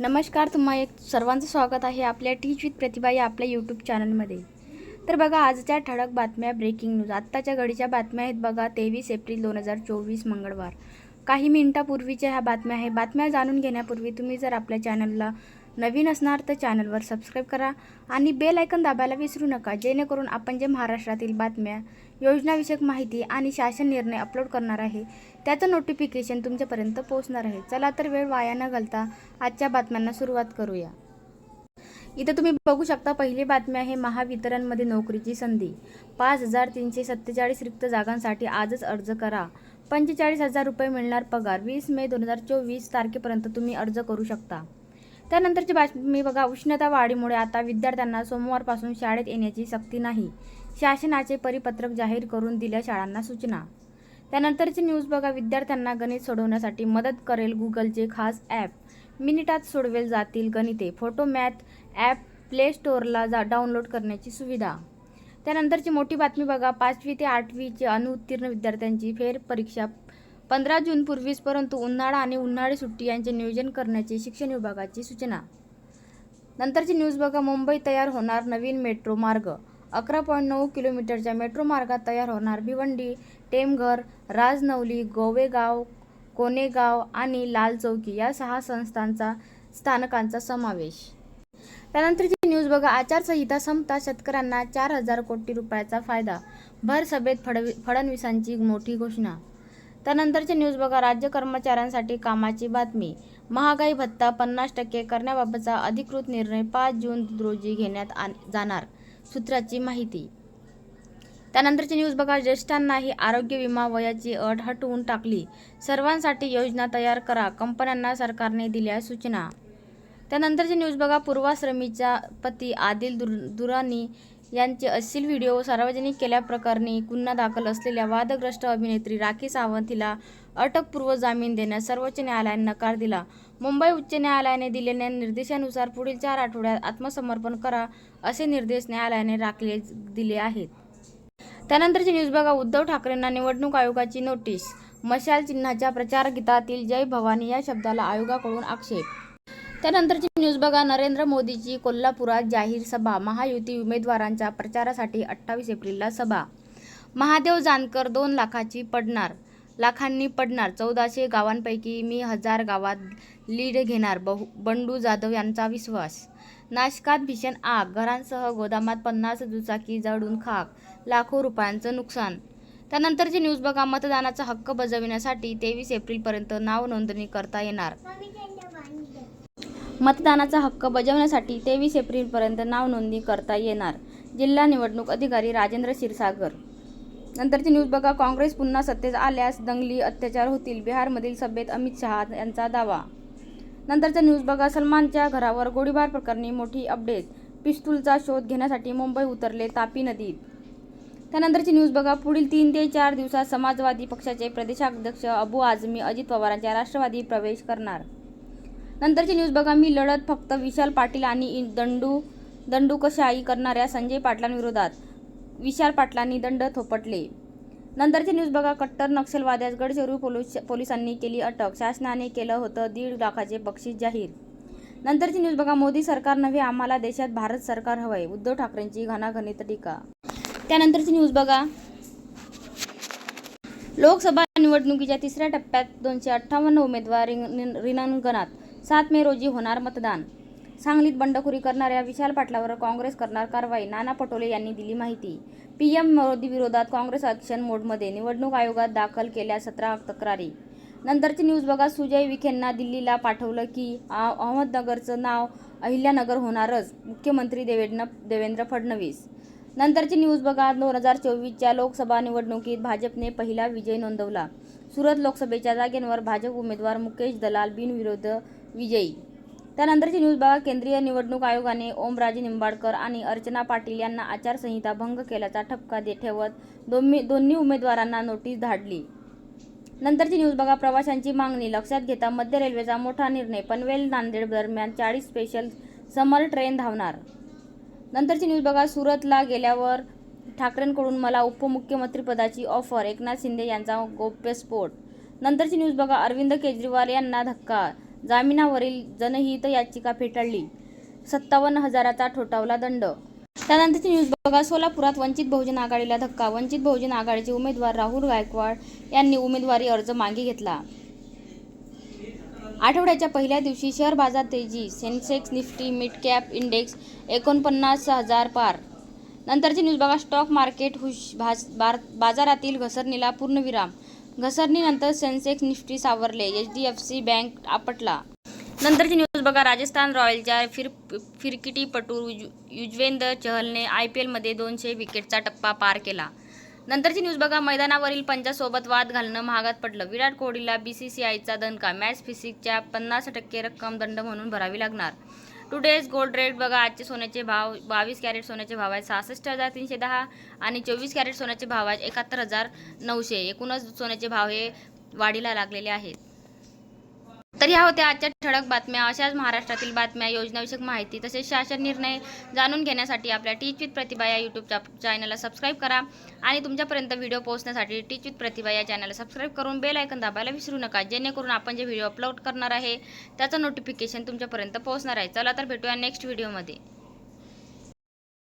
नमस्कार तुम्हा एक सर्वांचं स्वागत आहे आपल्या टीच विथ प्रतिभा या आपल्या यूट्यूब चॅनलमध्ये तर बघा आजच्या ठळक बातम्या ब्रेकिंग न्यूज आत्ताच्या घडीच्या बातम्या आहेत बघा तेवीस एप्रिल दोन हजार चोवीस मंगळवार. काही मिनिटापूर्वीच्या ह्या बातम्या आहे बातम्या जाणून घेण्यापूर्वी तुम्ही जर आपल्या चॅनलला नवीन असणार तर चॅनलवर सबस्क्राईब करा आणि बेल आयकन दाबायला विसरू नका जेणेकरून आपण जे महाराष्ट्रातील बातम्या योजनाविषयक माहिती आणि शासन निर्णय अपलोड करणार आहे. त्याचं नोटिफिकेशन तुमच्यापर्यंत पोहोचणार आहे. चला तर वेळ वाया न घालता आजच्या बातम्यांना सुरुवात करूया. इथं तुम्ही बघू शकता पहिली बातमी आहे महावितरणमध्ये नोकरीची संधी. पाच हजार तीनशे सत्तेचाळीस रिक्त जागांसाठी आजच अर्ज करा. पंचेचाळीस हजार रुपये मिळणार पगार. वीस मे दोन हजार चोवीस तारखेपर्यंत तुम्ही अर्ज करू शकता. त्यानंतरची बातमी बघा उष्णता वाढीमुळे आता विद्यार्थ्यांना सोमवारपासून शाळेत येण्याची सक्ती नाही. शासनाचे परिपत्रक जाहीर करून दिल्या शाळांना सूचना. त्यानंतरची न्यूज बघा विद्यार्थ्यांना गणित सोडवण्यासाठी मदत करेल गुगलचे खास ॲप. मिनिटात सोडवेल जातील गणिते. फोटो मॅथ ॲप प्ले स्टोअरला जा डाउनलोड करण्याची सुविधा. त्यानंतरची मोठी बातमी बघा पाचवी ते आठवीचे अनुत्तीर्ण विद्यार्थ्यांची फेरपरीक्षा पंधरा जूनपूर्वीच परंतु उन्हाळा आणि उन्हाळी सुट्टी यांचे नियोजन करण्याची शिक्षण विभागाची सूचना. नंतरची न्यूज बघा मुंबई तयार होणार नवीन मेट्रो मार्ग. अकरा पॉईंट नऊ किलोमीटरच्या मेट्रो मार्गात तयार होणार भिवंडी टेमघर राजनवली गोवेगाव कोनेगाव आणि लाल चौकी या सहा संस्थांचा स्थानकांचा समावेश. त्यानंतरची न्यूज बघा आचारसंहिता संपता शेतकऱ्यांना चार हजार कोटी रुपयाचा फायदा. भर सभेत फडवी फडणवीसांची मोठी घोषणा. त्यानंतरची न्यूज बघा. राज्य कर्मचाऱ्यांसाठी कामाची बातमी. महागाई भत्ता पन्नास टक्के करण्याबाबतचा अधिकृत निर्णय पाच जून रोजी घेण्यात जाणार सूत्राची माहिती. त्यानंतरची न्यूज बघा. ज्येष्ठांनाही आरोग्य विमा वयाची अट हटवून टाकली. सर्वांसाठी योजना तयार करा. कंपन्यांना सरकारने दिल्या सूचना. त्यानंतरची न्यूज बघा. पूर्वाश्रमीचा पती आदिल दुर दुरानी यांचे अश्लील व्हिडिओ सार्वजनिक केल्याप्रकरणी गुन्हा दाखल असलेल्या वादग्रस्त अभिनेत्री राखी सावंत हिला अटकपूर्व जामीन देण्यास सर्वोच्च न्यायालयाने नकार दिला. मुंबई उच्च न्यायालयाने दिलेल्या निर्देशानुसार पुढील चार आठवड्यात आत्मसमर्पण करा असे निर्देश न्यायालयाने राखले दिले आहेत. त्यानंतरची न्यूज बघा. उद्धव ठाकरेंना निवडणूक आयोगाची नोटीस. मशाल चिन्हाच्या प्रचारगीतातील जय भवानी या शब्दाला आयोगाकडून आक्षेप त्यानंतरची न्यूज बघा. नरेंद्र मोदीची कोल्हापुरात जाहीर सभा. महायुती उमेदवारांच्या प्रचारासाठी अठ्ठावीस एप्रिलला सभा. महादेव जानकर दोन लाखाची पडणार. लाखांनी पडणार. चौदाशे गावांपैकी मी हजार गावात लीड घेणार. बहु बंडू जाधव यांचा विश्वास. नाशकात भीषण आग. घरांसह गोदामात पन्नास दुचाकी जळून खाक. लाखो रुपयांचं नुकसान. त्यानंतरची न्यूज बघा. मतदानाचा हक्क बजविण्यासाठी तेवीस एप्रिलपर्यंत नाव नोंदणी करता येणार. मतदानाचा हक्क बजावण्यासाठी तेवीस एप्रिलपर्यंत नाव नोंदणी करता येणार. जिल्हा निवडणूक अधिकारी राजेंद्र क्षीरसागर. नंतरची न्यूज बघा. काँग्रेस पुन्हा सत्तेत आल्यास दंगली अत्याचार होतील. बिहारमधील सभेत अमित शहा यांचा दावा. नंतरचा न्यूज बघा. सलमानच्या घरावर गोळीबार प्रकरणी मोठी अपडेट. पिस्तूलचा शोध घेण्यासाठी मुंबई उतरले तापी नदीत. त्यानंतरची न्यूज बघा. पुढील तीन ते चार दिवसात समाजवादी पक्षाचे प्रदेशाध्यक्ष अबू आझमी अजित पवारांच्या राष्ट्रवादी प्रवेश करणार. नंतरची न्यूज बघा. मी लढत फक्त विशाल पाटील आणि दंडू दंडूकशाही करणाऱ्या संजय पाटलांविरोधात? विशाल पाटलांनी दंड थोपटले. नंतरची न्यूज बघा. कट्टर नक्षलवाद्यास गडचिरोली पोलीस पोलिसांनी केली अटक. शासनाने केलं होतं दीड लाखाचे बक्षीस जाहीर. नंतरची न्यूज बघा. मोदी सरकार नव्हे आम्हाला देशात भारत सरकार हवंय. उद्धव ठाकरेंची घणाघणीत टीका. त्यानंतरची न्यूज बघा. लोकसभा निवडणुकीच्या तिसऱ्या टप्प्यात दोनशे अठ्ठावन्न उमेदवार रिंग- रिंगणात. सात मे रोजी होणार मतदान. सांगलीत बंडखोरी करणाऱ्या विशाल पाटलावर काँग्रेस करणार कारवाई नाना पटोले यांनी दिली माहिती. पीएम मोदी विरोधात काँग्रेस ॲक्शन मोडमध्ये निवडणूक आयोगात दाखल केल्या सतरा तक्रारी. नंतरची न्यूज बघा सुजय विखेंना दिल्लीला पाठवलं की अहमदनगरचं नाव अहिल्यानगर होणारच मुख्यमंत्री देवेंद्र देवेंद्र फडणवीस. नंतरची न्यूज बघा दोन हजार चोवीसच्या लोकसभा निवडणुकीत भाजपने पहिला विजय नोंदवला. सुरत लोकसभेच्या जागेंवर भाजप उमेदवार मुकेश दलाल बिनविरोध विजयी. त्यानंतरची न्यूज बघा. केंद्रीय निवडणूक आयोगाने ओमराजे निंबाळकर आणि अर्चना पाटील यांना आचारसंहिता भंग केल्याचा ठपका दे ठेवत दोन्ही दोन्ही उमेदवारांना नोटीस धाडली. नंतरची न्यूज बघा. प्रवाशांची मागणी. लक्षात घेता मध्य रेल्वेचा मोठा निर्णय. पनवेल नांदेड दरम्यान चाळीस स्पेशल समर ट्रेन धावणार. नंतरची न्यूज बघा. सुरतला गेल्यावर ठाकरेंकडून मला उपमुख्यमंत्रीपदाची ऑफर. एकनाथ शिंदे यांचा गोप्यस्फोट नंतरची न्यूज बघा. अरविंद केजरीवाल यांना धक्का. जामिनावरील जनहित याचिका फेटाळली. सत्तावन्न हजाराचा ठोठावला दंड. त्यानंतरची न्यूज बघा सोलापुरात वंचित बहुजन आघाडीला धक्का. वंचित बहुजन आघाडीचे उमेदवार राहुल गायकवाड यांनी उमेदवारी अर्ज मागे घेतला. आठवड्याच्या पहिल्या दिवशी शेअर बाजार तेजी Sensex Nifty mid cap index एकोणपन्नास हजार पार. नंतरची न्यूज बघा स्टॉक मार्केट हुश भाज बार बाजारातील घसरणीला पूर्णविराम. घसरणीनंतर सेन्सेक्स निफ्टी सावरले H D F C bank आपटला. नंतरची न्यूज बघा राजस्थान रॉयलच्या फिर फिरकिटीपटू युज युजवेंद्र चहलने आय पी एलमध्ये दोनशे विकेटचा टप्पा पार केला. नंतरची न्यूज बघा मैदानावरील पंचासोबत वाद घालणं महागात पडलं. विराट कोहलीला बी सी सी आयचा दणका मॅच फिसिकच्या पन्नास टक्के रक्कम दंड म्हणून भरावी लागणार. टुडेज गोल्ड रेट बघा आजचे सोन्याचे भाव बावीस कॅरेट सोन्याचे भाव आहेत सहासष्ट हजार तीनशे दहा आणि चोवीस कॅरेट सोन्याचे भाव आहेत एकाहत्तर हजार नऊशे. एकूणच सोन्याचे भाव हे वाढीला लागलेले आहेत. तर ह्या होत्या आजच्या ठळक बातम्या. अशाच महाराष्ट्रातील बातम्या योजनाविषयक माहिती तसेच शासन निर्णय जाणून घेण्यासाठी आपल्या टीच विथ प्रतिभा या यूट्यूब चॅनलला सबस्क्राईब करा. आणि तुमच्यापर्यंत व्हिडिओ पोहोचण्यासाठी टीच विथ प्रतिभा या चॅनलला सबस्क्राईब करून बेल ऐकन दाबायला विसरू नका. जेणेकरून आपण जे व्हिडिओ अपलोड करणार आहे त्याचं नोटिफिकेशन तुमच्यापर्यंत पोहोचणार आहे. चला तर भेटूया नेक्स्ट व्हिडिओमध्ये